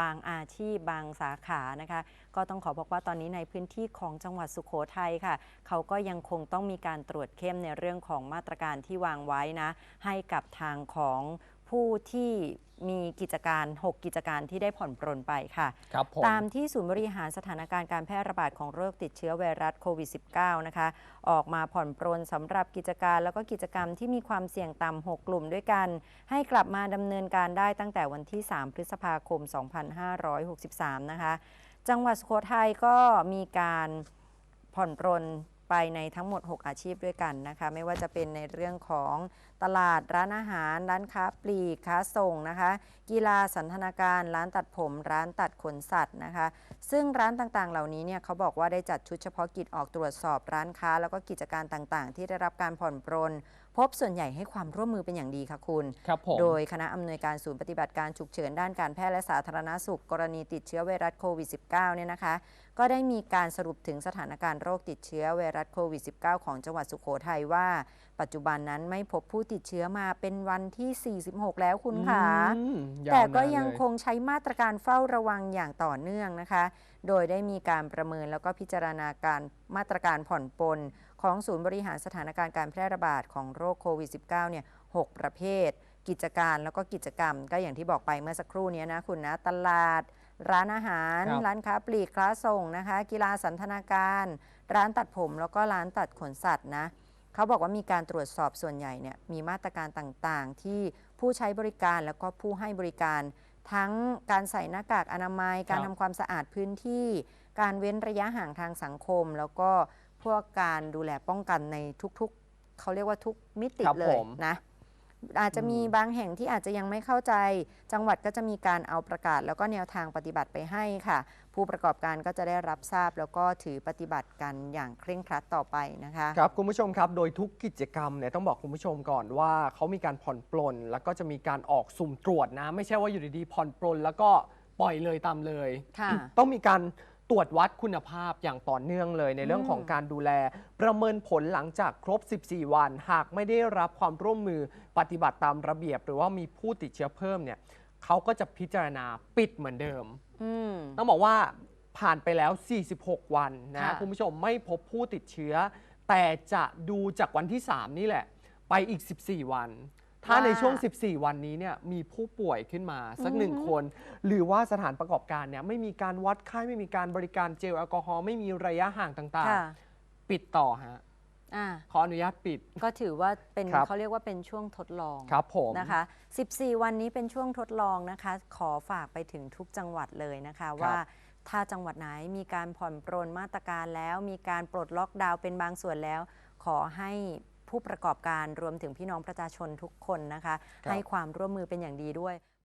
บางอาชีพบางสาขานะคะ ก็ต้องขอบอกว่าตอนนี้ในพื้นที่ของจังหวัดสุโขทัยค่ะ เขาก็ยังคงต้องมีการตรวจเข้มในเรื่องของมาตรการที่วางไว้นะ ให้กับทางของ ผู้ที่มีกิจการ 6 กิจการที่ได้ผ่อนปรนไปค่ะ ครับผม ตามที่ศูนย์บริหารสถานการณ์การแพร่ระบาดของโรคติดเชื้อไวรัสโควิด -19 นะคะ ออกมาผ่อนปรนสำหรับกิจการแล้วก็กิจกรรมที่มีความเสี่ยงต่ำ 6 กลุ่มด้วยกัน ให้กลับมาดำเนินการได้ตั้งแต่วันที่ 3 พฤษภาคม 2563 นะคะ จังหวัดสุโขทัยก็มีการผ่อนปรน ไปในทั้งหมด 6 อาชีพด้วยกันนะคะ ไม่ว่าจะเป็นในเรื่องของตลาดร้านอาหาร ร้านค้าปลีกค้าส่งนะคะ กีฬาสันทนาการ ร้านตัดผม ร้านตัดขนสัตว์นะคะ ซึ่งร้านต่างๆ เหล่านี้เนี่ยเขาบอกว่าได้จัดชุดเฉพาะกิจออกตรวจสอบร้านค้า แล้วก็กิจการต่างๆ ที่ได้รับการผ่อนปรน พบส่วนใหญ่ให้ความร่วมมือเป็นอย่างดีค่ะคุณครับผมโดยคณะอำนวยการศูนย์ปฏิบัติการฉุกเฉินด้านการแพทย์และสาธารณสุข กรณีติดเชื้อไวรัสโควิด -19 เนี่ยนะคะ ก็ได้มีการสรุปถึงสถานการณ์โรคติดเชื้อไวรัสโควิด -19 ของจังหวัดสุโขทัยว่า ปัจจุบันนั้นไม่พบผู้ติดเชื้อมาเป็นวันที่ 46 แล้วคุณค่ะอืมยาวแต่ก็นานยังเลคงใช้มาตรการเฝ้าระวังอย่างต่อเนื่องนะคะ โดยได้มีการประเมินแล้วก็พิจารณาการมาตรการผ่อนปลน ของศูนย์บริหารสถานการณ์การแพร่ระบาดของโรคโควิด -19 เนี่ยหกประเภท กิจการแล้วก็กิจกรรม ก็อย่างที่บอกไปเมื่อสักครู่เนี้ยนะคุณนะ ตลาด ร้านอาหารครับร้านค้าปลีกค้าส่งนะคะ กีฬาสันทนาการ ร้านตัดผมแล้วก็ร้านตัดขนสัตว์นะเขาบอกว่ามีการตรวจสอบส่วนใหญ่เนี่ยมีมาตรการต่างๆ ที่ผู้ใช้บริการแล้วก็ผู้ให้บริการ ทั้งการใส่หน้ากากอนามัย การครัทำบความสะอาดพื้นที่ การเว้นระยะห่างทางสังคม แล้วก็ พวกการดูแลป้องกันในทุกๆ เขาเรียกว่าทุกมิติครับเลผยมนะอาจจะมีอืมบางแห่งที่อาจจะยังไม่เข้าใจ จังหวัดก็จะมีการเอาประกาศ แล้วก็แนวทางปฏิบัติไปให้ค่ะ ผู้ประกอบการก็จะได้รับทราบแล้วก็ถือปฏิบัติกันอย่างเคร่งครัดต่อไปนะคะ ครับคุณผู้ชมครับโดยทุกกิจกรรมเนี่ยต้องบอกคุณผู้ชมก่อนว่าเขามีการผ่อนปลน แล้วก็จะมีการออกสุ่มตรวจนะ ไม่ใช่ว่าอยู่ดีๆผ่อนปลน แล้วก็ปล่อยเลยตามเลย ค่ะ ต้องมีการ ตรวจวัดคุณภาพอย่างต่อเนื่องเลยในเรื่องอืมของการดูแล ประเมินผลหลังจากครบ 14 วัน หากไม่ได้รับความร่วมมือปฏิบัติตามระเบียบ หรือว่ามีผู้ติดเชื้อเพิ่มเนี่ยเขาก็จะพิจารณาปิดเหมือนเดิมอืมต้องบอกว่าผ่านไปแล้ว 46 วันนะค่ะคุณผู้ชมไม่พบผู้ติดเชื้อ แต่จะดูจากวันที่ 3 นี่แหละ ไปอีก 14 วัน ถ้าในช่วง 14 วันนี้เนี่ยมีผู้ป่วยขึ้นมาสักหนึ่งคน หรือว่าสถานประกอบการเนี่ยไม่มีการวัดไข้ไม่มีการบริการเจลแอลกอฮอล์ไม่มีระยะห่างต่างค่ะๆ ปิดต่อฮะอ่าขออนุญาตปิด ก็ถือว่าเป็นครับ เขาเรียกว่าเป็นช่วงทดลอง ครับผม นะคะ 14 วันนี้เป็นช่วงทดลองนะคะ ขอฝากไปถึงทุกจังหวัดเลยนะคะว่า ถ้าจังหวัดไหนมีการผ่อนปรนมาตรการแล้ว มีการปลดล็อกดาวน์เป็นบางส่วนแล้ว ขอให้ ผู้ประกอบการรวมถึงพี่น้องประชาชนทุกคนนะคะครับให้ความร่วมมือเป็นอย่างดีด้วย